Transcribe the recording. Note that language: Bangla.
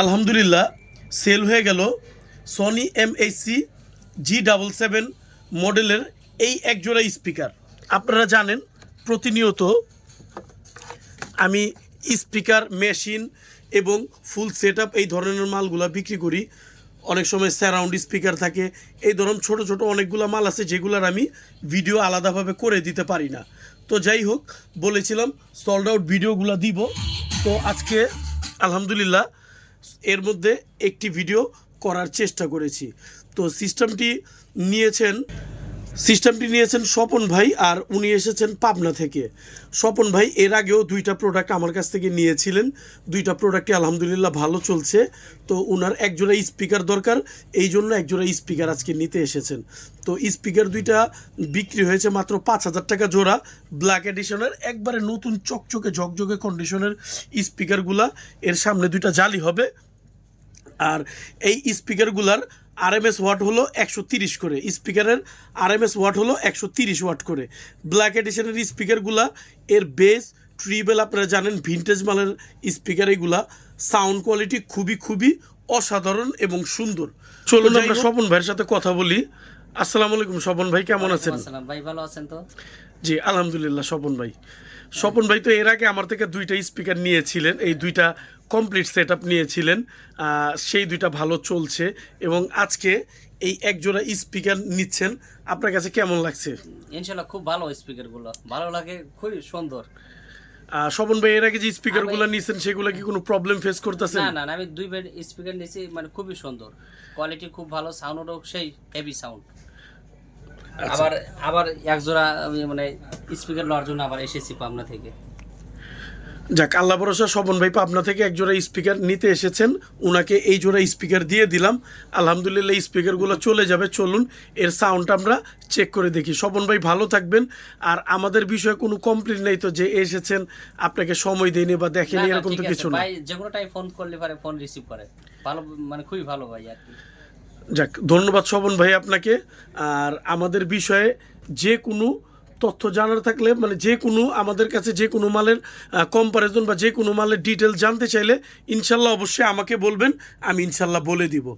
আলহামদুলিল্লাহ সেল হয়ে গেল Sony M H C G double seven মডেলের এই একজোড়া স্পিকার আপনারা জানেন, প্রতিনিয়ত আমি স্পিকার মেশিন এবং ফুল সেট এই ধরনের মালগুলা বিক্রি করি। অনেক সময় স্যারাউন্ড স্পিকার থাকে, এই ধরুন ছোট ছোট অনেকগুলো মাল আছে যেগুলার আমি ভিডিও আলাদাভাবে করে দিতে পারি না। তো যাই হোক, বলেছিলাম সল্ড আউট ভিডিওগুলো দিব। তো আজকে, আলহামদুলিল্লাহ এর মধ্যে একটি ভিডিও করার চেষ্টা করেছি। তো সিস্টেমটি নিয়েছেন সিস্টেমটি নিয়েছেন স্বপন ভাই আর উনি এসেছেন পাবনা থেকে। স্বপন ভাই, এর আগেও দুইটা প্রোডাক্ট আমার কাছ থেকে নিয়েছিলেন। দুইটা প্রোডাক্টই আলহামদুলিল্লাহ ভালো চলছে। তো ওনার একজোড়া স্পিকার দরকার, এই জন্য একজোড়া স্পিকার আজকে নিতে এসেছেন। তো স্পিকার দুইটা বিক্রি হয়েছে মাত্র পাঁচ হাজার টাকা জোড়া। ব্ল্যাক এডিশনের একবারে নতুন চকচকে, ঝকঝকে কন্ডিশনের স্পিকারগুলা এর সামনে দুইটা জালি হবে। আর এই স্পিকারগুলার আরএমএস ওয়াট হলো একশো তিরিশ করে। স্পিকারের আরএমএস ওয়াট হলো একশো তিরিশ ওয়াট করে। ব্ল্যাক এডিশনের স্পিকারগুলা এর বেস ট্রিবেল আপনারা জানেন ভিনটেজ মালের স্পিকার এগুলা সাউন্ড কোয়ালিটি খুবই খুবই অসাধারণ এবং সুন্দর। চলুন আমরা স্বপন ভাইয়ের সাথে কথা বলি। আসসালামু আলাইকুম স্বপন ভাই কেমন আছেন? ভাই ভালো আছেন তো? জি আলহামদুলিল্লাহ স্বপন ভাই। স্বপন ভাই তো এর আগে আমার থেকে দুইটা স্পিকার নিয়েছিলেন এই দুইটা কমপ্লিট সেট আপ নিয়েছিলেন সেই দুইটা ভালো চলছে এবং আজকে এই একজোড়া স্পিকার নিচ্ছেন আপনার কাছে কেমন লাগছে? ইনশাল্লাহ খুব ভালো স্পিকারগুলো ভালো লাগে খুবই সুন্দর। স্বপন ভাই এর আগে যে স্পিকারগুলো নিচ্ছেন সেগুলো কি কোনো প্রবলেম ফেস করতেছেন? না না আমি দুই বেড স্পিকার নিয়েছি মানে খুবই সুন্দর। কোয়ালিটি খুব ভালো সাউন্ডও সেই হেভি সাউন্ড। আবার আবার এক জোড়া আমি মানে স্পিকার নেওয়ার জন্য আবার এসেছি পাবনা থেকে। যাক আল্লাহ ভরসা স্বপন ভাই পাবনা থেকে এক জোড়া স্পিকার নিতে এসেছেন। ওনাকে এই জোড়া স্পিকার দিয়ে দিলাম। আলহামদুলিল্লাহ স্পিকারগুলো চলে যাবে চলুন। এর সাউন্ডটা আমরা চেক করে দেখি। স্বপন ভাই ভালো থাকবেন। আর আমাদের বিষয়ে কোনো কমপ্লেন নেই তো যে এসেছেন আপনাকে সময় দেয়নি বা দেখেনি এরকম তো কিছু না। ভাই যে কোনো টাইম ফোন করলে পারে ফোন রিসিভ করে। ভালো মানে খুবই ভালো ভাই আর কি। যাক, ধন্যবাদ শ্রবণ ভাই আপনাকে। আর আমাদের বিষয়ে যে কোনো তথ্য জানার থাকলে মানে যে কোনো আমাদের কাছে যে কোনো মালের কম্পারিজন বা যে কোনো মালের ডিটেল জানতে চাইলে ইনশাল্লাহ অবশ্যই আমাকে বলবেন, আমি ইনশাল্লাহ বলে দিব।